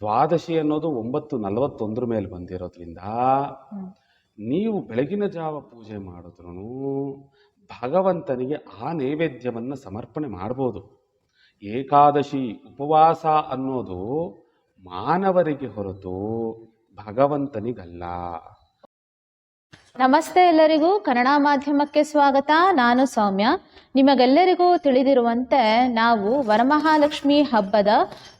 ದ್ವಾದಶಿ ಅನ್ನೋದು ಒಂಬತ್ತು ನಲವತ್ತೊಂದರ ಮೇಲೆ ಬಂದಿರೋದ್ರಿಂದ ನೀವು ಬೆಳಗಿನ ಜಾವ ಪೂಜೆ ಮಾಡಿದ್ರು ಭಗವಂತನಿಗೆ ಆ ನೈವೇದ್ಯವನ್ನು ಸಮರ್ಪಣೆ ಮಾಡ್ಬೋದು. ಏಕಾದಶಿ ಉಪವಾಸ ಅನ್ನೋದು ಮಾನವರಿಗೆ ಹೊರತು ಭಗವಂತನಿಗಲ್ಲ. ನಮಸ್ತೆ ಎಲ್ಲರಿಗೂ. ಕನ್ನಡ ಮಾಧ್ಯಮಕ್ಕೆ ಸ್ವಾಗತ. ನಾನು ಸೌಮ್ಯ. ನಿಮಗೆಲ್ಲರಿಗೂ ತಿಳಿದಿರುವಂತೆ ನಾವು ವರಮಹಾಲಕ್ಷ್ಮಿ ಹಬ್ಬದ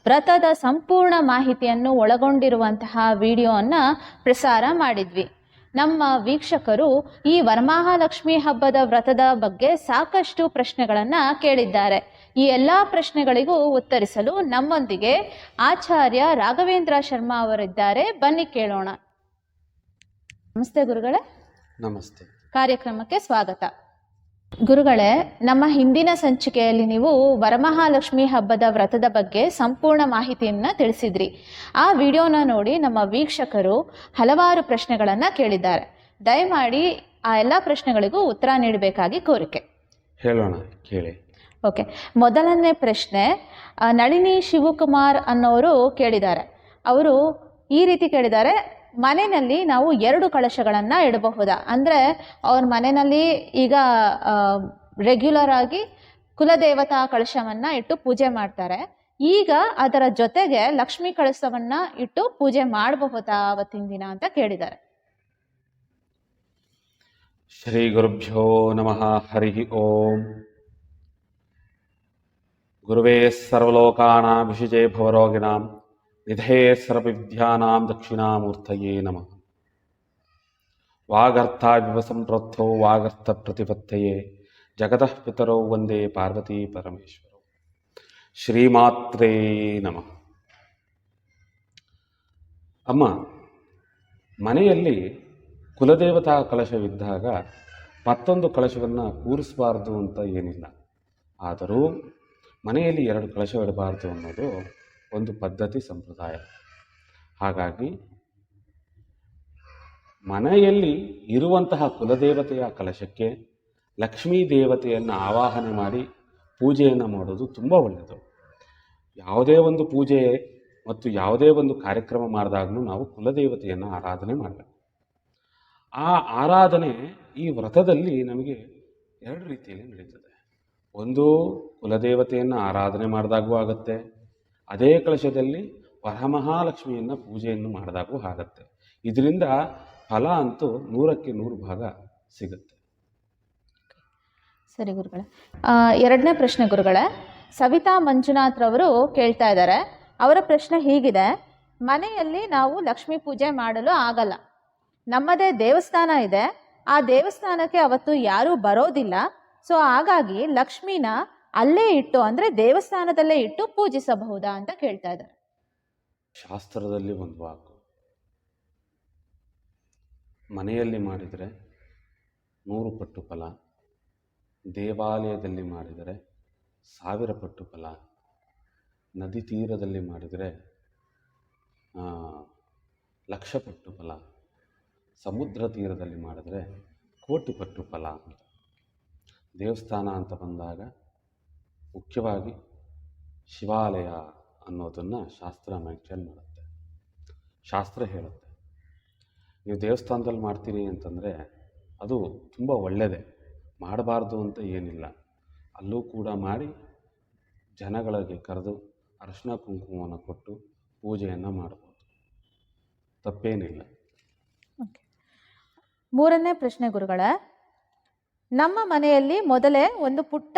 ವ್ರತದ ಸಂಪೂರ್ಣ ಮಾಹಿತಿಯನ್ನು ಒಳಗೊಂಡಿರುವಂತಹ ವಿಡಿಯೋವನ್ನು ಪ್ರಸಾರ ಮಾಡಿದ್ವಿ. ನಮ್ಮ ವೀಕ್ಷಕರು ಈ ವರಮಹಾಲಕ್ಷ್ಮಿ ಹಬ್ಬದ ವ್ರತದ ಬಗ್ಗೆ ಸಾಕಷ್ಟು ಪ್ರಶ್ನೆಗಳನ್ನು ಕೇಳಿದ್ದಾರೆ. ಈ ಎಲ್ಲ ಪ್ರಶ್ನೆಗಳಿಗೂ ಉತ್ತರಿಸಲು ನಮ್ಮೊಂದಿಗೆ ಆಚಾರ್ಯ ರಾಘವೇಂದ್ರ ಶರ್ಮಾ ಅವರಿದ್ದಾರೆ. ಬನ್ನಿ ಕೇಳೋಣ. ನಮಸ್ತೆ ಗುರುಗಳೇ. ನಮಸ್ತೆ. ಕಾರ್ಯಕ್ರಮಕ್ಕೆ ಸ್ವಾಗತ. ಗುರುಗಳೇ ನಮ್ಮ ಹಿಂದಿನ ಸಂಚಿಕೆಯಲ್ಲಿ ನೀವು ವರಮಹಾಲಕ್ಷ್ಮಿ ಹಬ್ಬದ ವ್ರತದ ಬಗ್ಗೆ ಸಂಪೂರ್ಣ ಮಾಹಿತಿಯನ್ನ ತಿಳಿಸಿದ್ರಿ. ಆ ವಿಡಿಯೋನ ನೋಡಿ ನಮ್ಮ ವೀಕ್ಷಕರು ಹಲವಾರು ಪ್ರಶ್ನೆಗಳನ್ನ ಕೇಳಿದ್ದಾರೆ. ದಯಮಾಡಿ ಆ ಎಲ್ಲ ಪ್ರಶ್ನೆಗಳಿಗೂ ಉತ್ತರ ನೀಡಬೇಕಾಗಿ ಕೋರಿಕೆ. ಹೇಳೋಣ ಕೇಳಿ. ಓಕೆ. ಮೊದಲನೇ ಪ್ರಶ್ನೆ ನಳಿನಿ ಶಿವಕುಮಾರ್ ಅನ್ನೋರು ಕೇಳಿದ್ದಾರೆ. ಅವರು ಈ ರೀತಿ ಕೇಳಿದ್ದಾರೆ ಮನೆಯಲ್ಲಿ ನಾವು ಎರಡು ಕಳಶಗಳನ್ನು ಇಡಬಹುದಾ? ಅಂದರೆ ಅವ್ರ ಮನೆಯಲ್ಲಿ ಈಗ ರೆಗ್ಯುಲರ್ ಆಗಿ ಕುಲದೇವತಾ ಕಳಶವನ್ನು ಇಟ್ಟು ಪೂಜೆ ಮಾಡ್ತಾರೆ. ಈಗ ಅದರ ಜೊತೆಗೆ ಲಕ್ಷ್ಮಿ ಕಳಶವನ್ನು ಇಟ್ಟು ಪೂಜೆ ಮಾಡಬಹುದಾ ಅವತ್ತಿನ ದಿನ ಅಂತ ಕೇಳಿದ್ದಾರೆ. ಶ್ರೀ ಗುರುಭ್ಯೋ ನಮಃ, ಹರಿ ಓಂ. ಗುರುವೇ ಸರ್ವಲೋಕಾನಾಂ ವಿಷಿಜೇ ಭವರೋಗಿಣಾಂ ನಿಧೇ ಸರ್ವವಿದ್ಯಾನಾಂ ದಕ್ಷಿಣಾಮೂರ್ತಯೇ ನಮಃ ವಾಗರ್ಥಾವಿವ ಸಂಪ್ರೋ ವಾಗರ್ಥ ಪ್ರತಿಪತ್ತಯೇ ಜಗತಃ ಪಿತರೌ ವಂದೇ ಪಾರ್ವತಿ ಪರಮೇಶ್ವರೋ ಶ್ರೀಮಾತ್ರೇ ನಮಃ ಅಮ್ಮ ಮನೆಯಲ್ಲಿ ಕುಲದೇವತಾ ಕಳಶವಿದ್ದಾಗ ಮತ್ತೊಂದು ಕಳಶವನ್ನು ಕೂರಿಸಬಾರ್ದು ಅಂತ ಏನಿಲ್ಲ. ಆದರೂ ಮನೆಯಲ್ಲಿ ಎರಡು ಕಳಶವಿಡಬಾರ್ದು ಅನ್ನೋದು ಒಂದು ಪದ್ಧತಿ ಸಂಪ್ರದಾಯ. ಹಾಗಾಗಿ ಮನೆಯಲ್ಲಿ ಇರುವಂತಹ ಕುಲದೇವತೆಯ ಕಲಶಕ್ಕೆ ಲಕ್ಷ್ಮೀ ದೇವತೆಯನ್ನು ಆವಾಹನೆ ಮಾಡಿ ಪೂಜೆಯನ್ನು ಮಾಡೋದು ತುಂಬ ಒಳ್ಳೆಯದು. ಯಾವುದೇ ಒಂದು ಪೂಜೆ ಮತ್ತು ಯಾವುದೇ ಒಂದು ಕಾರ್ಯಕ್ರಮ ಮಾಡಿದಾಗಲೂ ನಾವು ಕುಲದೇವತೆಯನ್ನು ಆರಾಧನೆ ಮಾಡಬೇಕು. ಆ ಆರಾಧನೆ ಈ ವ್ರತದಲ್ಲಿ ನಮಗೆ ಎರಡು ರೀತಿಯಲ್ಲಿ ನಡೀತದೆ ಒಂದು ಕುಲದೇವತೆಯನ್ನು ಆರಾಧನೆ ಮಾಡಿದಾಗೂ ಆಗುತ್ತೆ. ಅದೇ ಕಳಶದಲ್ಲಿ ವರಮಹಾಲಕ್ಷ್ಮಿಯನ್ನು ಪೂಜೆಯನ್ನು ಮಾಡಿದಾಗೂ ಆಗುತ್ತೆ. ಇದರಿಂದ ಫಲ ಅಂತೂ ನೂರಕ್ಕೆ ನೂರು ಭಾಗ ಸಿಗುತ್ತೆ. ಸರಿ ಗುರುಗಳೇ. ಎರಡನೇ ಪ್ರಶ್ನೆ ಗುರುಗಳೇ. ಸವಿತಾ ಮಂಜುನಾಥ್ ರವರು ಕೇಳ್ತಾ ಇದ್ದಾರೆ. ಅವರ ಪ್ರಶ್ನೆ ಹೀಗಿದೆ. ಮನೆಯಲ್ಲಿ ನಾವು ಲಕ್ಷ್ಮೀ ಪೂಜೆ ಮಾಡಲು ಆಗಲ್ಲ. ನಮ್ಮದೇ ದೇವಸ್ಥಾನ ಇದೆ. ಆ ದೇವಸ್ಥಾನಕ್ಕೆ ಅವತ್ತು ಯಾರೂ ಬರೋದಿಲ್ಲ. ಸೊ, ಹಾಗಾಗಿ ಲಕ್ಷ್ಮಿನ ಅಲ್ಲೇ ಇಟ್ಟು, ಅಂದರೆ ದೇವಸ್ಥಾನದಲ್ಲೇ ಇಟ್ಟು ಪೂಜಿಸಬಹುದಾ ಅಂತ ಕೇಳ್ತಾ ಇದ್ದಾರೆ. ಶಾಸ್ತ್ರದಲ್ಲಿ ಒಂದು ವಾಕು. ಮನೆಯಲ್ಲಿ ಮಾಡಿದರೆ ನೂರು ಪಟ್ಟು ಫಲ, ದೇವಾಲಯದಲ್ಲಿ ಮಾಡಿದರೆ ಸಾವಿರ ಪಟ್ಟು ಫಲ, ನದಿ ತೀರದಲ್ಲಿ ಮಾಡಿದರೆ ಲಕ್ಷ ಪಟ್ಟು ಫಲ, ಸಮುದ್ರ ತೀರದಲ್ಲಿ ಮಾಡಿದರೆ ಕೋಟಿ ಪಟ್ಟು ಫಲ ದೇವಸ್ಥಾನ ಅಂತ ಬಂದಾಗ ಮುಖ್ಯವಾಗಿ ಶಿವಾಲಯ ಅನ್ನೋದನ್ನು ಶಾಸ್ತ್ರ ಮೆನ್ಷನ್ ಮಾಡುತ್ತೆ. ಶಾಸ್ತ್ರ ಹೇಳುತ್ತೆ. ನೀವು ದೇವಸ್ಥಾನದಲ್ಲಿ ಮಾಡ್ತೀರಿ ಅಂತಂದರೆ ಅದು ತುಂಬ ಒಳ್ಳೆಯದೇ ಮಾಡಬಾರ್ದು ಅಂತ ಏನಿಲ್ಲ. ಅಲ್ಲೂ ಕೂಡ ಮಾಡಿ ಜನಗಳಿಗೆ ಕರೆದು ಅರಿಶಿನ ಕುಂಕುಮವನ್ನು ಕೊಟ್ಟು ಪೂಜೆಯನ್ನು ಮಾಡ್ಬೋದು. ತಪ್ಪೇನಿಲ್ಲ. ಮೂರನೇ ಪ್ರಶ್ನೆ ಗುರುಗಳ, ನಮ್ಮ ಮನೆಯಲ್ಲಿ ಮೊದಲೇ ಒಂದು ಪುಟ್ಟ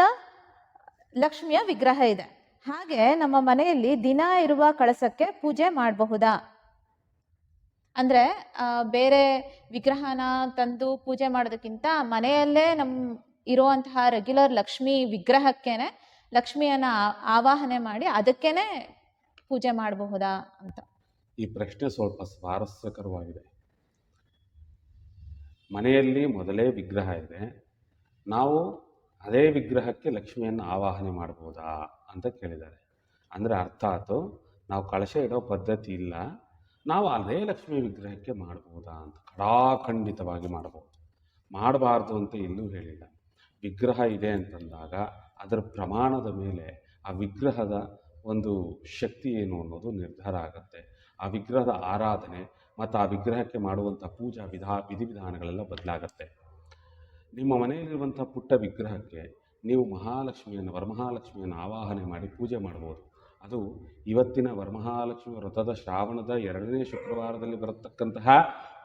ಲಕ್ಷ್ಮಿಯ ವಿಗ್ರಹ ಇದೆ. ಹಾಗೆ ನಮ್ಮ ಮನೆಯಲ್ಲಿ ದಿನ ಇರುವ ಕಳಸಕ್ಕೆ ಪೂಜೆ ಮಾಡಬಹುದಾ? ಅಂದರೆ ಬೇರೆ ವಿಗ್ರಹನ ತಂದು ಪೂಜೆ ಮಾಡೋದಕ್ಕಿಂತ ಮನೆಯಲ್ಲೇ ನಮ್ಮ ಇರುವಂತಹ ರೆಗ್ಯುಲರ್ ಲಕ್ಷ್ಮಿ ವಿಗ್ರಹಕ್ಕೇನೆ ಲಕ್ಷ್ಮಿಯನ್ನ ಆವಾಹನೆ ಮಾಡಿ ಅದಕ್ಕೇನೆ ಪೂಜೆ ಮಾಡಬಹುದಾ ಅಂತ. ಈ ಪ್ರಶ್ನೆ ಸ್ವಲ್ಪ ಸ್ವಾರಸ್ಯಕರವಾಗಿದೆ. ಮನೆಯಲ್ಲಿ ಮೊದಲೇ ವಿಗ್ರಹ ಇದೆ. ನಾವು ಅದೇ ವಿಗ್ರಹಕ್ಕೆ ಲಕ್ಷ್ಮಿಯನ್ನು ಆವಾಹನೆ ಮಾಡ್ಬೋದಾ ಅಂತ ಕೇಳಿದ್ದಾರೆ. ಅಂದರೆ ಅರ್ಥಾತ್ ನಾವು ಕಳಶ ಇಡೋ ಪದ್ಧತಿ ಇಲ್ಲ, ನಾವು ಅದೇ ಲಕ್ಷ್ಮಿ ವಿಗ್ರಹಕ್ಕೆ ಮಾಡ್ಬೋದಾ ಅಂತ ಕಡಾಖಂಡಿತವಾಗಿ ಮಾಡಬಹುದು ಮಾಡಬಾರ್ದು ಅಂತ ಎಲ್ಲೂ ಹೇಳಿಲ್ಲ. ವಿಗ್ರಹ ಇದೆ ಅಂತಂದಾಗ ಅದರ ಪ್ರಮಾಣದ ಮೇಲೆ ಆ ವಿಗ್ರಹದ ಒಂದು ಶಕ್ತಿ ಏನು ಅನ್ನೋದು ನಿರ್ಧಾರ ಆಗುತ್ತೆ. ಆ ವಿಗ್ರಹದ ಆರಾಧನೆ ಮತ್ತು ಆ ವಿಗ್ರಹಕ್ಕೆ ಮಾಡುವಂಥ ಪೂಜಾ ವಿಧಾ, ವಿಧಿವಿಧಾನಗಳೆಲ್ಲ ಬದಲಾಗತ್ತೆ. ನಿಮ್ಮ ಮನೆಯಲ್ಲಿರುವಂಥ ಪುಟ್ಟ ವಿಗ್ರಹಕ್ಕೆ ನೀವು ಮಹಾಲಕ್ಷ್ಮಿಯನ್ನು, ವರಮಹಾಲಕ್ಷ್ಮಿಯನ್ನು ಆವಾಹನೆ ಮಾಡಿ ಪೂಜೆ ಮಾಡ್ಬೋದು. ಅದು ಇವತ್ತಿನ ವರಮಹಾಲಕ್ಷ್ಮಿ ವ್ರತದ ಶ್ರಾವಣದ ಎರಡನೇ ಶುಕ್ರವಾರದಲ್ಲಿ ಬರತಕ್ಕಂತಹ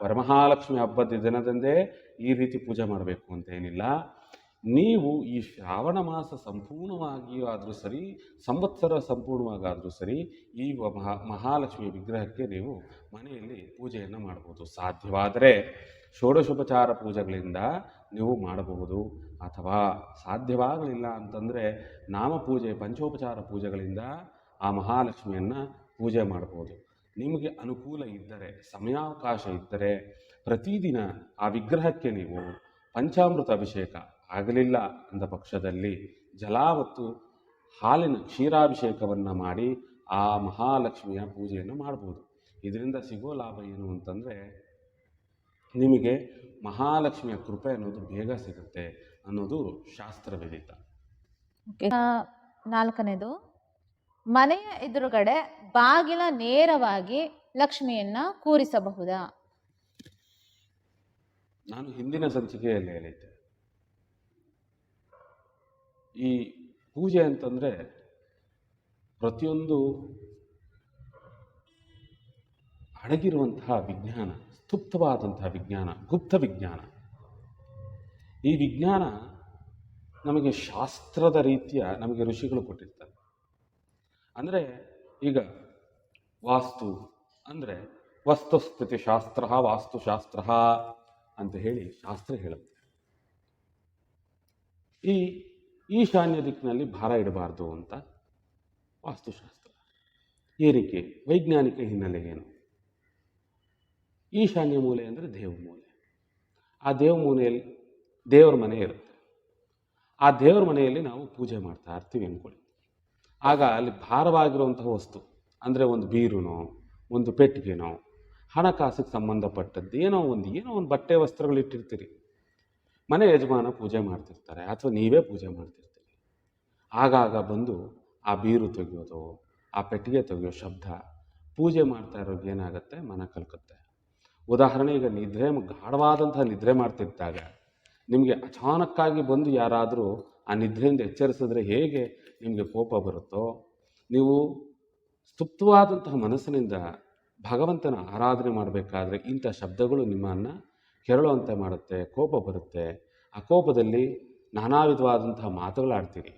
ವರಮಹಾಲಕ್ಷ್ಮಿ ಹಬ್ಬದ ದಿನದಂದೇ ಈ ರೀತಿ ಪೂಜೆ ಮಾಡಬೇಕು ಅಂತ ಏನಿಲ್ಲ. ನೀವು ಈ ಶ್ರಾವಣ ಮಾಸ ಸಂಪೂರ್ಣವಾಗಿಯೂ ಆದರೂ ಸರಿ, ಸಂವತ್ಸರ ಸಂಪೂರ್ಣವಾಗಾದರೂ ಸರಿ, ಈ ಮಹಾ, ಮಹಾಲಕ್ಷ್ಮಿ ವಿಗ್ರಹಕ್ಕೆ ನೀವು ಮನೆಯಲ್ಲಿ ಪೂಜೆಯನ್ನು ಮಾಡ್ಬೋದು ಸಾಧ್ಯವಾದರೆ ಷೋಡಶೋಪಚಾರ ಪೂಜೆಗಳಿಂದ ನೀವು ಮಾಡಬಹುದು. ಅಥವಾ ಸಾಧ್ಯವಾಗಲಿಲ್ಲ ಅಂತಂದರೆ ನಾಮಪೂಜೆ ಪಂಚೋಪಚಾರ ಪೂಜೆಗಳಿಂದ ಆ ಮಹಾಲಕ್ಷ್ಮಿಯನ್ನು ಪೂಜೆ ಮಾಡ್ಬೋದು ನಿಮಗೆ ಅನುಕೂಲ ಇದ್ದರೆ, ಸಮಯಾವಕಾಶ ಇದ್ದರೆ ಪ್ರತಿದಿನ ಆ ವಿಗ್ರಹಕ್ಕೆ ನೀವು ಪಂಚಾಮೃತ ಅಭಿಷೇಕ ಆಗಲಿಲ್ಲ ಅಂದ ಪಕ್ಷದಲ್ಲಿ ಜಲ ಮತ್ತು ಹಾಲಿನ ಕ್ಷೀರಾಭಿಷೇಕವನ್ನು ಮಾಡಿ ಆ ಮಹಾಲಕ್ಷ್ಮಿಯ ಪೂಜೆಯನ್ನು ಮಾಡ್ಬೋದು. ಇದರಿಂದ ಸಿಗೋ ಲಾಭ ಏನು ಅಂತಂದರೆ ನಿಮಗೆ ಮಹಾಲಕ್ಷ್ಮಿಯ ಕೃಪೆ ಅನ್ನೋದು ಬೇಗ ಸಿಗುತ್ತೆ ಅನ್ನೋದು ಶಾಸ್ತ್ರ ವಿದಿತ ನಾಲ್ಕನೇದು ಮನೆಯ ಎದುರುಗಡೆ ಬಾಗಿಲ ನೇರವಾಗಿ ಲಕ್ಷ್ಮಿಯನ್ನ ಕೂರಿಸಬಹುದಾ? ನಾನು ಹಿಂದಿನ ಸಂಚಿಕೆಯಲ್ಲಿ ಹೇಳಿದ್ದೆ. ಈ ಪೂಜೆ ಅಂತಂದರೆ ಪ್ರತಿಯೊಂದು ಅಡಗಿರುವಂತಹ ವಿಜ್ಞಾನ, ಸ್ತುಪ್ತವಾದಂತಹ ವಿಜ್ಞಾನ, ಗುಪ್ತ ವಿಜ್ಞಾನ. ಈ ವಿಜ್ಞಾನ ನಮಗೆ ಶಾಸ್ತ್ರದ ರೀತಿಯ ನಮಗೆ ಋಷಿಗಳು ಕೊಟ್ಟಿರ್ತಾರೆ. ಅಂದರೆ ಈಗ ವಾಸ್ತು ಅಂದರೆ ವಸ್ತುಸ್ಥಿತಿ ಶಾಸ್ತ್ರ ವಾಸ್ತುಶಾಸ್ತ್ರ ಅಂತ ಹೇಳಿ ಶಾಸ್ತ್ರ ಹೇಳುತ್ತೆ. ಈ ಈಶಾನ್ಯ ದಿಕ್ಕಿನಲ್ಲಿ ಭಾರ ಇಡಬಾರ್ದು ಅಂತ ವಾಸ್ತುಶಾಸ್ತ್ರ. ಏರಿಕೆ ವೈಜ್ಞಾನಿಕ ಹಿನ್ನೆಲೆ ಏನು? ಈಶಾನ್ಯ ಮೂಲೆ ಅಂದರೆ ದೇವ ಮೂಲೆ. ಆ ದೇವ ಮೂಲೆಯಲ್ಲಿ ದೇವರ ಮನೆ ಇರುತ್ತೆ. ಆ ದೇವರ ಮನೆಯಲ್ಲಿ ನಾವು ಪೂಜೆ ಮಾಡ್ತಾ ಇರ್ತೀವಿ ಅಂದ್ಕೊಳ್ಳಿ. ಆಗ ಅಲ್ಲಿ ಭಾರವಾಗಿರುವಂತಹ ವಸ್ತು ಅಂದರೆ ಒಂದು ಬೀರುನೋ, ಒಂದು ಪೆಟ್ಟಿಗೆನೋ, ಹಣಕಾಸಿಗೆ ಸಂಬಂಧಪಟ್ಟದ್ದು ಏನೋ ಒಂದು ಏನೋ ಒಂದು ಬಟ್ಟೆ ವಸ್ತ್ರಗಳು ಇಟ್ಟಿರ್ತೀರಿ. ಮನೆ ಯಜಮಾನ ಪೂಜೆ ಮಾಡ್ತಿರ್ತಾರೆ ಅಥವಾ ನೀವೇ ಪೂಜೆ ಮಾಡ್ತಿರ್ತೀರಿ. ಆಗಾಗ ಬಂದು ಆ ಬೀರು ತೆಗೆಯೋದು, ಆ ಪೆಟ್ಟಿಗೆ ತೆಗೆಯೋ ಶಬ್ದ, ಪೂಜೆ ಮಾಡ್ತಾ ಇರೋದು ಏನಾಗುತ್ತೆ? ಮನ ಕಲ್ಕುತ್ತೆ. ಉದಾಹರಣೆ ಈಗ ನಿದ್ರೆ ಗಾಢವಾದಂತಹ ನಿದ್ರೆ ಮಾಡ್ತಿದ್ದಾಗ ನಿಮಗೆ ಅಚಾನಕ್ಕಾಗಿ ಬಂದು ಯಾರಾದರೂ ಆ ನಿದ್ರೆಯಿಂದ ಎಚ್ಚರಿಸಿದ್ರೆ ಹೇಗೆ ನಿಮಗೆ ಕೋಪ ಬರುತ್ತೋ? ನೀವು ಸ್ತುಪ್ತವಾದಂತಹ ಮನಸ್ಸಿನಿಂದ ಭಗವಂತನ ಆರಾಧನೆ ಮಾಡಬೇಕಾದ್ರೆ ಇಂಥ ಶಬ್ದಗಳು ನಿಮ್ಮನ್ನು ಕೆರಳುವಂತೆ ಮಾಡುತ್ತೆ, ಕೋಪ ಬರುತ್ತೆ, ಆ ಕೋಪದಲ್ಲಿ ನಾನಾ ವಿಧವಾದಂತಹ ಮಾತುಗಳಾಡ್ತೀರಿ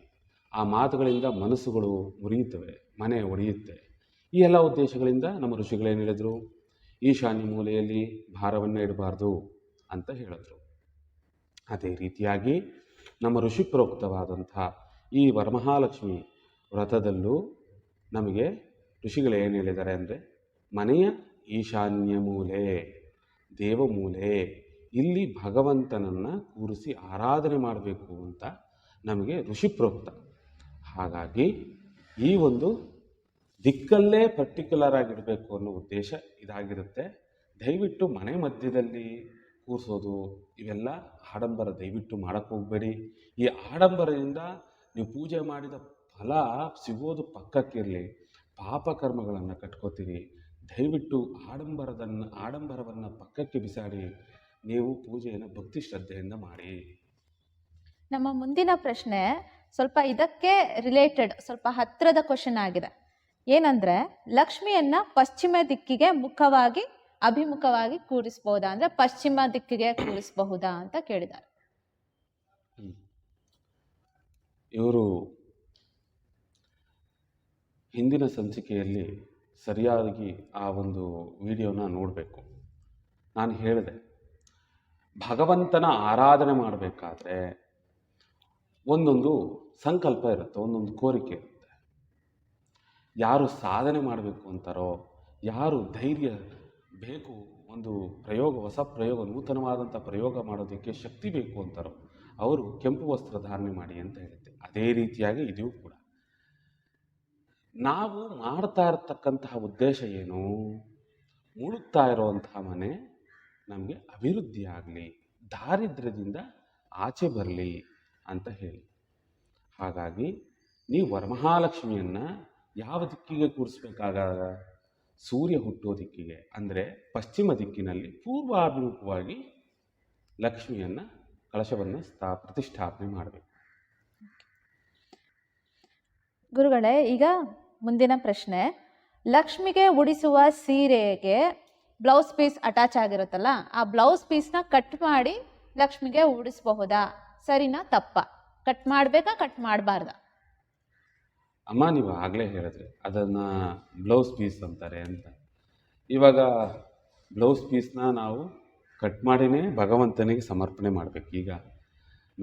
ಆ ಮಾತುಗಳಿಂದ ಮನಸ್ಸುಗಳು ಮುರಿಯುತ್ತವೆ, ಮನೆ ಒಡೆಯುತ್ತೆ. ಈ ಎಲ್ಲ ಉದ್ದೇಶಗಳಿಂದ ನಮ್ಮ ಋಷಿಗಳೇನು ಹೇಳಿದರು? ಈಶಾನ್ಯ ಮೂಲೆಯಲ್ಲಿ ಭಾರವನ್ನು ಇಡಬಾರ್ದು ಅಂತ ಹೇಳಿದರು. ಅದೇ ರೀತಿಯಾಗಿ ನಮ್ಮ ಋಷಿ ಪ್ರೋಕ್ತವಾದಂಥ ಈ ವರಮಹಾಲಕ್ಷ್ಮಿ ವ್ರತದಲ್ಲೂ ನಮಗೆ ಋಷಿಗಳು ಏನು ಹೇಳಿದ್ದಾರೆ ಅಂದರೆ ಮನೆಯ ಈಶಾನ್ಯ ಮೂಲೆ. ದೇವಮೂಲೆ, ಇಲ್ಲಿ ಭಗವಂತನನ್ನು ಕೂರಿಸಿ ಆರಾಧನೆ ಮಾಡಬೇಕು ಅಂತ ನಮಗೆ ಋಷಿ ಪ್ರೋಕ್ತ ಹಾಗಾಗಿ ಈ ಒಂದು ದಿಕ್ಕಲ್ಲೇ ಪರ್ಟಿಕ್ಯುಲರ್ ಆಗಿಡಬೇಕು ಅನ್ನೋ ಉದ್ದೇಶ ಇದಾಗಿರುತ್ತೆ. ದಯವಿಟ್ಟು ಮನೆ ಮಧ್ಯದಲ್ಲಿ ಕೂರಿಸೋದು, ಇವೆಲ್ಲ ಆಡಂಬರ ದಯವಿಟ್ಟು ಮಾಡೋಕ್ಕೆ ಹೋಗಬೇಡಿ. ಈ ಆಡಂಬರದಿಂದ ನೀವು ಪೂಜೆ ಮಾಡಿದ ಫಲ ಸಿಗೋದು ಪಕ್ಕಕ್ಕಿರಲಿ. ಪಾಪಕರ್ಮಗಳನ್ನು ಕಟ್ಕೋತೀರಿ. ದಯವಿಟ್ಟು ಆಡಂಬರದನ್ನು ಆಡಂಬರವನ್ನು ಪಕ್ಕಕ್ಕೆ ಬಿಸಾಡಿ ನೀವು ಪೂಜೆಯನ್ನು ಭಕ್ತಿ ಶ್ರದ್ಧೆಯಿಂದ ಮಾಡಿ. ನಮ್ಮ ಮುಂದಿನ ಪ್ರಶ್ನೆ ಸ್ವಲ್ಪ ಇದಕ್ಕೆ ರಿಲೇಟೆಡ್ ಸ್ವಲ್ಪ ಹತ್ತಿರದ ಕ್ವಶನ್ ಆಗಿದೆ. ಏನಂದ್ರೆ ಲಕ್ಷ್ಮಿಯನ್ನ ಪಶ್ಚಿಮ ದಿಕ್ಕಿಗೆ ಮುಖವಾಗಿ ಅಭಿಮುಖವಾಗಿ ಕೂರಿಸಬಹುದಾ ಅಂದ್ರೆ ಪಶ್ಚಿಮ ದಿಕ್ಕಿಗೆ ಕೂರಿಸಬಹುದಾ ಅಂತ ಕೇಳಿದ್ದಾರೆ. ಇವರು ಹಿಂದಿನ ಸಂಚಿಕೆಯಲ್ಲಿ ಸರಿಯಾಗಿ ಆ ಒಂದು ವಿಡಿಯೋನ ನೋಡಬೇಕು. ನಾನು ಹೇಳಿದೆ, ಭಗವಂತನ ಆರಾಧನೆ ಮಾಡಬೇಕಾದ್ರೆ ಒಂದೊಂದು ಸಂಕಲ್ಪ ಇರುತ್ತೆ, ಒಂದೊಂದು ಕೋರಿಕೆ ಇರುತ್ತೆ. ಯಾರು ಸಾಧನೆ ಮಾಡಬೇಕು ಅಂತಾರೋ, ಯಾರು ಧೈರ್ಯ ಬೇಕು, ಒಂದು ಪ್ರಯೋಗ, ಹೊಸ ಪ್ರಯೋಗ, ನೂತನವಾದಂಥ ಪ್ರಯೋಗ ಮಾಡೋದಕ್ಕೆ ಶಕ್ತಿ ಬೇಕು ಅಂತಾರೋ, ಅವರು ಕೆಂಪು ವಸ್ತ್ರ ಧಾರಣೆ ಮಾಡಿ ಅಂತ ಹೇಳುತ್ತೆ ಅದೇ ರೀತಿಯಾಗಿ ಇದೂ ಕೂಡ. ನಾವು ಮಾಡ್ತಾ ಇರತಕ್ಕಂತಹ ಉದ್ದೇಶ ಏನು? ಮುಳುಗ್ತಾ ಇರೋವಂತಹ ಮನೆ ನಮಗೆ ಅಭಿವೃದ್ಧಿ ಆಗಲಿ, ದಾರಿದ್ರ್ಯದಿಂದ ಆಚೆ ಬರಲಿ ಅಂತ ಹೇಳಿ. ಹಾಗಾಗಿ ನೀವು ವರಮಹಾಲಕ್ಷ್ಮಿಯನ್ನು ಯಾವ ದಿಕ್ಕಿಗೆ ಕೂರಿಸ್ಬೇಕಾಗ ಸೂರ್ಯ ಹುಟ್ಟೋ ದಿಕ್ಕಿಗೆ, ಅಂದರೆ ಪಶ್ಚಿಮ ದಿಕ್ಕಿನಲ್ಲಿ ಪೂರ್ವಾಭಿಮುಖವಾಗಿ ಲಕ್ಷ್ಮಿಯನ್ನು ಕಳಶವನ್ನು ಸ್ಥಾ, ಪ್ರತಿಷ್ಠಾಪನೆ ಮಾಡಬೇಕು. ಗುರುಗಳೇ, ಈಗ ಮುಂದಿನ ಪ್ರಶ್ನೆ, ಲಕ್ಷ್ಮಿಗೆ ಉಡಿಸುವ ಸೀರೆಗೆ ಬ್ಲೌಸ್ ಪೀಸ್ ಅಟ್ಯಾಚ್ ಆಗಿರುತ್ತಲ್ಲ, ಆ ಬ್ಲೌಸ್ ಪೀಸ್ನ ಕಟ್ ಮಾಡಿ ಲಕ್ಷ್ಮಿಗೆ ಉಡಿಸಬಹುದಾ? ಸರಿನಾ ತಪ್ಪ? ಕಟ್ ಮಾಡಬೇಕಾ ಕಟ್ ಮಾಡಬಾರ್ದ? ಅಮ್ಮ, ನೀವು ಆಗಲೇ ಹೇಳಿದ್ರಿ, ಅದನ್ನು ಬ್ಲೌಸ್ ಪೀಸ್ ಅಂತಾರೆ ಅಂತ. ಇವಾಗ ಬ್ಲೌಸ್ ಪೀಸ್ನ ನಾವು ಕಟ್ ಮಾಡಿನೇ ಭಗವಂತನಿಗೆ ಸಮರ್ಪಣೆ ಮಾಡಬೇಕು. ಈಗ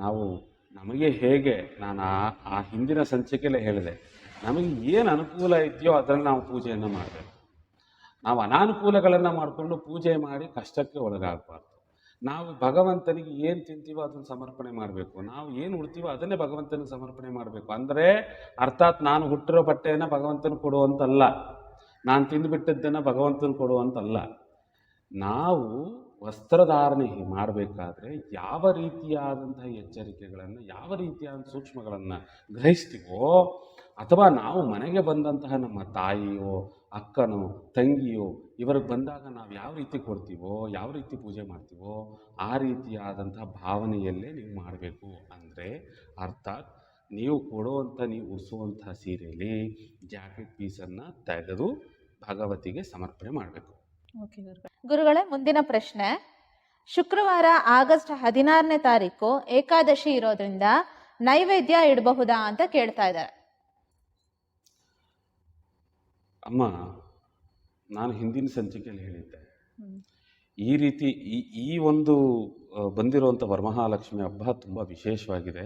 ನಾವು ನಮಗೆ ಹೇಗೆ, ನಾನು ಆ ಆ ಹಿಂದಿನ ಸಂಚಿಕೆಯಲ್ಲೇ ಹೇಳಿದೆ ನಮಗೆ ಏನು ಅನುಕೂಲ ಇದೆಯೋ ಅದರಲ್ಲಿ ನಾವು ಪೂಜೆಯನ್ನು ಮಾಡಬೇಕು. ನಾವು ಅನಾನುಕೂಲಗಳನ್ನು ಮಾಡಿಕೊಂಡು ಪೂಜೆ ಮಾಡಿ ಕಷ್ಟಕ್ಕೆ ಒಳಗಾಗಬಾರ್ದು. ನಾವು ಭಗವಂತನಿಗೆ ಏನು ತಿಂತೀವೋ ಅದನ್ನು ಸಮರ್ಪಣೆ ಮಾಡಬೇಕು. ನಾವು ಏನು ಉಡ್ತೀವೋ ಅದನ್ನೇ ಭಗವಂತನಿಗೆ ಸಮರ್ಪಣೆ ಮಾಡಬೇಕು. ಅಂದರೆ ಅರ್ಥಾತ್ ನಾನು ಹುಟ್ಟಿರೋ ಬಟ್ಟೆಯನ್ನು ಭಗವಂತನ ಕೊಡುವಂತಲ್ಲ ನಾನು ತಿಂದುಬಿಟ್ಟದ್ದನ್ನು ಭಗವಂತನ ಕೊಡುವಂತಲ್ಲ ನಾವು ವಸ್ತ್ರಧಾರಣೆ ಮಾಡಬೇಕಾದ್ರೆ ಯಾವ ರೀತಿಯಾದಂತಹ ಎಚ್ಚರಿಕೆಗಳನ್ನು, ಯಾವ ರೀತಿಯಾದ ಸೂಕ್ಷ್ಮಗಳನ್ನು ಗ್ರಹಿಸ್ತೀವೋ ಅಥವಾ ನಾವು ಮನೆಗೆ ಬಂದಂತಹ ನಮ್ಮ ತಾಯಿಯೋ, ಅಕ್ಕನೋ, ತಂಗಿಯೋ, ಇವರಿಗೆ ಬಂದಾಗ ನಾವು ಯಾವ ರೀತಿ ಕೊಡ್ತೀವೋ, ಯಾವ ರೀತಿ ಪೂಜೆ ಮಾಡ್ತೀವೋ, ಆ ರೀತಿಯಾದಂಥ ಭಾವನೆಯಲ್ಲೇ ನೀವು ಮಾಡಬೇಕು ಅಂದರೆ ಅರ್ಥಾತ್ ನೀವು ಕೊಡುವಂಥ, ನೀವು ಉಡಿಸುವಂಥ ಸೀರೆಯಲ್ಲಿ ಜಾಕೆಟ್ ಪೀಸನ್ನು ತೆಗೆದು ಭಗವತಿಗೆ ಸಮರ್ಪಣೆ ಮಾಡಬೇಕು. ಗುರುಗಳೇ, ಮುಂದಿನ ಪ್ರಶ್ನೆ. ಶುಕ್ರವಾರ ಆಗಸ್ಟ್ ಹದಿನಾರನೇ ತಾರೀಕು ಏಕಾದಶಿ ಇರೋದ್ರಿಂದ ನೈವೇದ್ಯ ಇಡಬಹುದಾ ಅಂತ ಕೇಳ್ತಾ ಇದ್ದಾರೆ. ಅಮ್ಮ ನಾನು ಹಿಂದಿನ ಸಂಚಿಕೆಯಲ್ಲಿ ಹೇಳಿದ್ದೆ. ಈ ರೀತಿ ಈ ಈ ಒಂದು ಬಂದಿರುವಂಥ ವರಮಹಾಲಕ್ಷ್ಮಿ ಹಬ್ಬ ತುಂಬ ವಿಶೇಷವಾಗಿದೆ.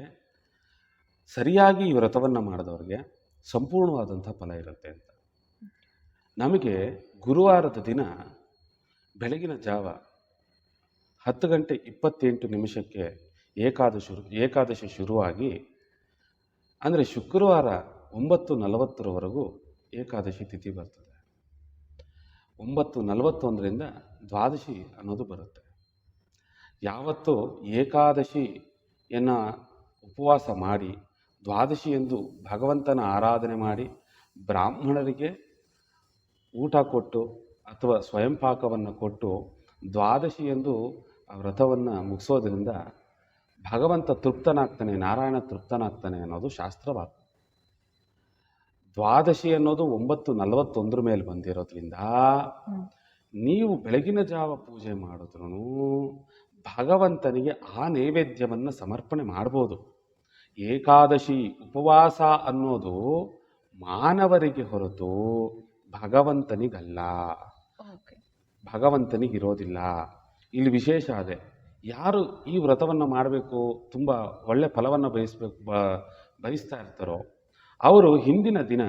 ಸರಿಯಾಗಿ ಈ ವ್ರತವನ್ನು ಮಾಡಿದವ್ರಿಗೆ ಸಂಪೂರ್ಣವಾದಂಥ ಫಲ ಇರುತ್ತೆ ಅಂತ. ನಮಗೆ ಗುರುವಾರದ ದಿನ ಬೆಳಗಿನ ಜಾವ ಹತ್ತು ಗಂಟೆ ಇಪ್ಪತ್ತೆಂಟು ನಿಮಿಷಕ್ಕೆ ಏಕಾದಶಿ ಏಕಾದಶಿ ಶುರುವಾಗಿ ಅಂದರೆ ಶುಕ್ರವಾರ ಒಂಬತ್ತು ನಲವತ್ತರವರೆಗೂ ಏಕಾದಶಿ ತಿಥಿ ಬರ್ತದೆ. ಒಂಬತ್ತು ನಲವತ್ತೊಂದರಿಂದ ದ್ವಾದಶಿ ಅನ್ನೋದು ಬರುತ್ತೆ. ಯಾವತ್ತು ಏಕಾದಶಿಯನ್ನು ಉಪವಾಸ ಮಾಡಿ, ದ್ವಾದಶಿ ಎಂದು ಭಗವಂತನ ಆರಾಧನೆ ಮಾಡಿ, ಬ್ರಾಹ್ಮಣರಿಗೆ ಊಟ ಕೊಟ್ಟು ಅಥವಾ ಸ್ವಯಂ ಪಾಕವನ್ನು ಕೊಟ್ಟು ದ್ವಾದಶಿ ಎಂದು ವ್ರತವನ್ನು ಮುಗಿಸೋದ್ರಿಂದ ಭಗವಂತ ತೃಪ್ತನಾಗ್ತಾನೆ, ನಾರಾಯಣ ತೃಪ್ತನಾಗ್ತಾನೆ ಅನ್ನೋದು ಶಾಸ್ತ್ರವಾಕ್ಯ ದ್ವಾದಶಿ ಅನ್ನೋದು ಒಂಬತ್ತು ನಲವತ್ತೊಂದರ ಮೇಲೆ ಬಂದಿರೋದ್ರಿಂದ ನೀವು ಬೆಳಗಿನ ಜಾವ ಪೂಜೆ ಮಾಡಿದ್ರು ಭಗವಂತನಿಗೆ ಆ ನೈವೇದ್ಯವನ್ನು ಸಮರ್ಪಣೆ ಮಾಡ್ಬೋದು. ಏಕಾದಶಿ ಉಪವಾಸ ಅನ್ನೋದು ಮಾನವರಿಗೆ ಹೊರತು ಭಗವಂತನಿಗಲ್ಲ. ಭಗವಂತನಿಗಿರೋದಿಲ್ಲ ಇಲ್ಲಿ ವಿಶೇಷ ಅದೇ ಯಾರು ಈ ವ್ರತವನ್ನು ಮಾಡಬೇಕು ತುಂಬ ಒಳ್ಳೆ ಫಲವನ್ನು ಬಯಸ್ಬೇಕು ಬ ಬಯಸ್ತಾ ಇರ್ತಾರೋ ಅವರು ಹಿಂದಿನ ದಿನ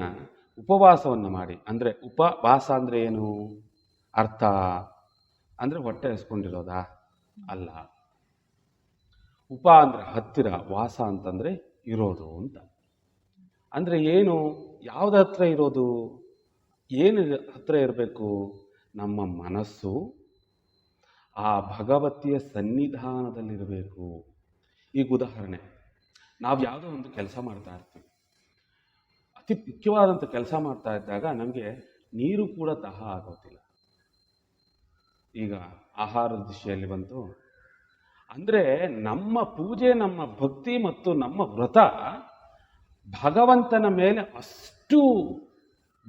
ಉಪವಾಸವನ್ನು ಮಾಡಿ, ಅಂದರೆ ಉಪವಾಸ ಅಂದರೆ ಏನು? ಅರ್ಥ? ಅಂದರೆ ಹೊಟ್ಟೆ ಹಸ್ಕೊಂಡಿರೋದಾ? ಅಲ್ಲ. ಉಪ ಅಂದರೆ ಹತ್ತಿರ, ವಾಸ ಅಂತಂದರೆ ಇರೋದು ಅಂತ. ಅಂದರೆ ಏನು? ಯಾವ್ದು ಹತ್ರ ಇರೋದು? ಏನು ಹತ್ರ ಇರಬೇಕು? ನಮ್ಮ ಮನಸ್ಸು ಆ ಭಗವತಿಯ ಸನ್ನಿಧಾನದಲ್ಲಿರಬೇಕು. ಈಗ ಉದಾಹರಣೆ, ನಾವು ಯಾವುದೋ ಒಂದು ಕೆಲಸ ಮಾಡ್ತಾ ಇರ್ತೀವಿ. ಅತಿ ಮುಖ್ಯವಾದಂಥ ಕೆಲಸ ಮಾಡ್ತಾ ಇದ್ದಾಗ ನಮಗೆ ನೀರು ಕೂಡ ದಾಹ ಆಗೋದಿಲ್ಲ. ಈಗ ಆಹಾರದ ದಿಶೆಯಲ್ಲಿ ಬಂತು. ಅಂದರೆ ನಮ್ಮ ಪೂಜೆ, ನಮ್ಮ ಭಕ್ತಿ ಮತ್ತು ನಮ್ಮ ವ್ರತ ಭಗವಂತನ ಮೇಲೆ ಅಷ್ಟು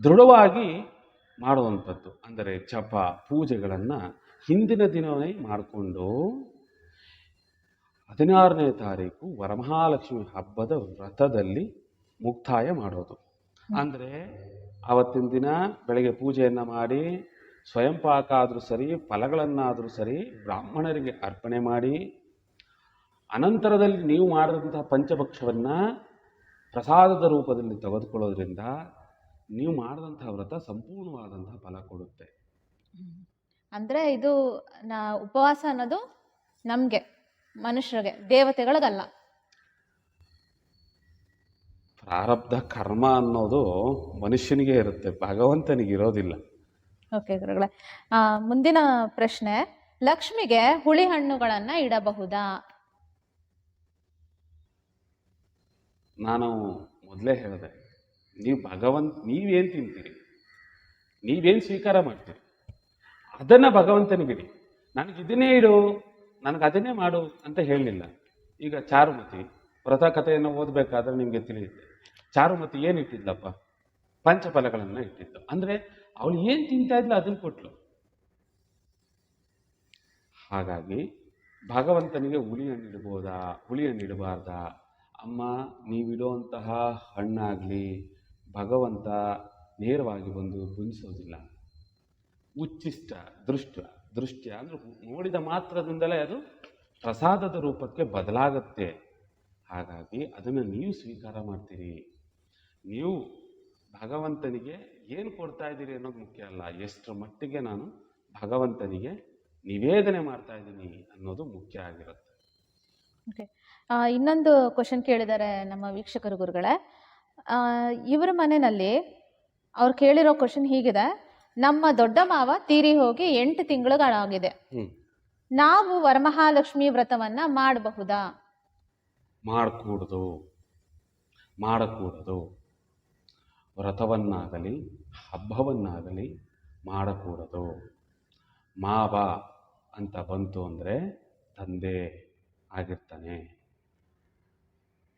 ದೃಢವಾಗಿ ಮಾಡುವಂಥದ್ದು. ಅಂದರೆ ಜಪ, ಪೂಜೆಗಳನ್ನು ಹಿಂದಿನ ದಿನವೇ ಮಾಡಿಕೊಂಡು ಹದಿನಾರನೇ ತಾರೀಕು ವರಮಹಾಲಕ್ಷ್ಮಿ ಹಬ್ಬದ ವ್ರತದಲ್ಲಿ ಮುಕ್ತಾಯ ಮಾಡೋದು. ಅಂದರೆ ಆವತ್ತಿನ ದಿನ ಬೆಳಗ್ಗೆ ಪೂಜೆಯನ್ನು ಮಾಡಿ ಸ್ವಯಂ ಪಾಕ ಆದರೂ ಸರಿ ಫಲಗಳನ್ನಾದರೂ ಸರಿ ಬ್ರಾಹ್ಮಣರಿಗೆ ಅರ್ಪಣೆ ಮಾಡಿ ಅನಂತರದಲ್ಲಿ ನೀವು ಮಾಡಿದಂತಹ ಪಂಚಭಕ್ಷವನ್ನು ಪ್ರಸಾದದ ರೂಪದಲ್ಲಿ ತೆಗೆದುಕೊಳ್ಳೋದ್ರಿಂದ ನೀವು ಮಾಡಿದಂತಹ ವ್ರತ ಸಂಪೂರ್ಣವಾದಂತಹ ಫಲ ಕೊಡುತ್ತೆ. ಅಂದರೆ ಇದು ನಾ ಉಪವಾಸ ಅನ್ನೋದು ನಮಗೆ ಮನುಷ್ಯರಿಗೆ ದೇವತೆಗಳಿಗಲ್ಲ. ಪ್ರಾರಬ್ಧ ಕರ್ಮ ಅನ್ನೋದು ಮನುಷ್ಯನಿಗೆ ಇರುತ್ತೆ ಭಗವಂತನಿಗೆ ಇರೋದಿಲ್ಲ. ಓಕೆ ಗುರುಗಳೇ. ಆ, ಮುಂದಿನ ಪ್ರಶ್ನೆ ಲಕ್ಷ್ಮಿಗೆ ಹುಳಿ ಹಣ್ಣುಗಳನ್ನು ಇಡಬಹುದಾ? ನಾನು ಮೊದಲೇ ಹೇಳಿದೆ ನೀವು ಭಗವಂತ ನೀವೇನು ತಿಂತೀರಿ? ನೀವೇನು ಸ್ವೀಕಾರ ಮಾಡ್ತೀರಿ? ಅದನ್ನು ಭಗವಂತನಿಗಿಡಿ ನನಗೆ ಇದನ್ನೇ ಇಡು ನನಗೆ ಅದನ್ನೇ ಮಾಡು ಅಂತ ಹೇಳಲಿಲ್ಲ ಈಗ ಚಾರುಮತಿ ವ್ರತ ಕಥೆಯನ್ನು ಓದಬೇಕಾದ್ರೆ ನಿಮಗೆ ತಿಳಿಯುತ್ತೆ. ಚಾರುಮತಿ ಏನು ಇಟ್ಟಿದ್ಲಪ್ಪ? ಪಂಚಫಲಗಳನ್ನು ಇಟ್ಟಿದ್ದು ಅಂದರೆ ಅವಳು ಏನು ತಿಂತಾ ಇದ್ಲು ಅದನ್ನು ಕೊಟ್ಲು. ಹಾಗಾಗಿ ಭಗವಂತನಿಗೆ ಹುಳಿಯನ್ನು ಇಡ್ಬೋದಾ? ಹುಳಿಯನ್ನು ಇಡಬಾರ್ದಾ? ಅಮ್ಮ ನೀವಿಡುವಂತಹ ಹಣ್ಣಾಗಲಿ ಭಗವಂತ ನೇರವಾಗಿ ಬಂದು ಗುಣಿಸೋದಿಲ್ಲ ಉಚ್ಚಿಷ್ಟ, ದೃಷ್ಟ, ದೃಷ್ಟ್ಯ ಅಂದರೆ ನೋಡಿದ ಮಾತ್ರದಿಂದಲೇ ಅದು ಪ್ರಸಾದದ ರೂಪಕ್ಕೆ ಬದಲಾಗತ್ತೆ. ಹಾಗಾಗಿ ಅದನ್ನು ನೀವು ಸ್ವೀಕಾರ ಮಾಡ್ತೀರಿ. ನೀವು ಭಗವಂತನಿಗೆ ಏನು ಕೊಡ್ತಾ ಇದ್ದೀರಿ ಅನ್ನೋದು ಮುಖ್ಯ ಅಲ್ಲ. ಎಷ್ಟರ ಮಟ್ಟಿಗೆ ನಾನು ಭಗವಂತನಿಗೆ ನಿವೇದನೆ ಮಾಡ್ತಾ ಇದ್ದೀನಿ ಅನ್ನೋದು ಮುಖ್ಯ ಆಗಿರುತ್ತೆ. ಓಕೆ ಇನ್ನೊಂದು ಕ್ವಶನ್ ಕೇಳಿದ್ದಾರೆ ನಮ್ಮ ವೀಕ್ಷಕರು ಗುರುಗಳೇ. ಇವರ ಮನೆಯಲ್ಲಿ ಅವ್ರು ಕೇಳಿರೋ ಕ್ವಶನ್ ಹೀಗಿದೆ. ನಮ್ಮ ದೊಡ್ಡ ಮಾವ ತೀರಿ ಹೋಗಿ ಎಂಟು ತಿಂಗಳುಗಳಾಗಿದೆ. ನಾವು ವರಮಹಾಲಕ್ಷ್ಮಿ ವ್ರತವನ್ನ ಮಾಡಬಹುದಾ? ಮಾಡಕೂಡದು. ಮಾಡಕೂಡದು. ವ್ರತವನ್ನಾಗಲಿ, ಹಬ್ಬವನ್ನಾಗಲಿ ಮಾಡಕೂಡದು. ಮಾವ ಅಂತ ಬಂತು ಅಂದರೆ ತಂದೆ ಆಗಿರ್ತಾನೆ.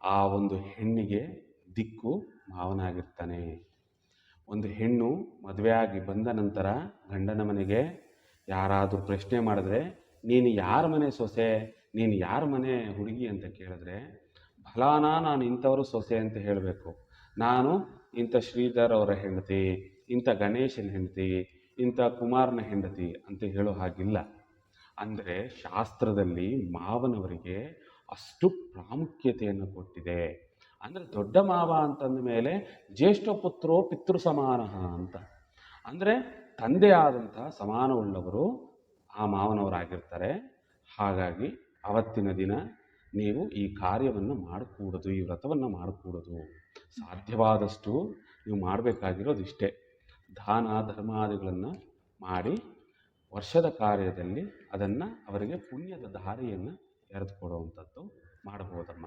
ಆ ಒಂದು ಹೆಣ್ಣಿಗೆ ದಿಕ್ಕು ಮಾವನಾಗಿರ್ತಾನೆ. ಒಂದು ಹೆಣ್ಣು ಮದುವೆಯಾಗಿ ಬಂದ ನಂತರ ಗಂಡನ ಮನೆಗೆ ಯಾರಾದರೂ ಪ್ರಶ್ನೆ ಮಾಡಿದ್ರೆ, ನೀನು ಯಾರ ಮನೆ ಸೊಸೆ? ನೀನು ಯಾರ ಮನೆ ಹುಡುಗಿ? ಅಂತ ಕೇಳಿದ್ರೆ ಫಲಾನ ನಾನು ಇಂಥವರು ಸೊಸೆ ಅಂತ ಹೇಳಬೇಕು. ನಾನು ಇಂಥ ಶ್ರೀಧರ್ ಅವರ ಹೆಂಡತಿ, ಇಂಥ ಗಣೇಶನ ಹೆಂಡತಿ, ಇಂಥ ಕುಮಾರನ ಹೆಂಡತಿ ಅಂತ ಹೇಳೋ ಹಾಗಿಲ್ಲ. ಅಂದರೆ ಶಾಸ್ತ್ರದಲ್ಲಿ ಮಾವನವರಿಗೆ ಅಷ್ಟು ಪ್ರಾಮುಖ್ಯತೆಯನ್ನು ಕೊಟ್ಟಿದೆ. ಅಂದರೆ ದೊಡ್ಡ ಮಾವ ಅಂತಂದ ಮೇಲೆ ಜ್ಯೇಷ್ಠ ಪುತ್ರೋ ಪಿತೃ ಸಮಾನ ಅಂತ. ಅಂದರೆ ತಂದೆ ಆದಂಥ ಸಮಾನವುಳ್ಳವರು ಆ ಮಾವನವರಾಗಿರ್ತಾರೆ. ಹಾಗಾಗಿ ಅವತ್ತಿನ ದಿನ ನೀವು ಈ ಕಾರ್ಯವನ್ನು ಮಾಡಕೂಡದು, ಈ ವ್ರತವನ್ನು ಮಾಡಕೂಡದು. ಸಾಧ್ಯವಾದಷ್ಟು ನೀವು ಮಾಡಬೇಕಾಗಿರೋದು ಇಷ್ಟೇ. ದಾನ, ಧರ್ಮಾದಿಗಳನ್ನು ಮಾಡಿ ವರ್ಷದ ಕಾರ್ಯದಲ್ಲಿ ಅದನ್ನು ಅವರಿಗೆ ಪುಣ್ಯದ ದಾರಿಯನ್ನು ಎರೆದುಕೊಡುವಂಥದ್ದು ಮಾಡ್ಬೋದಮ್ಮ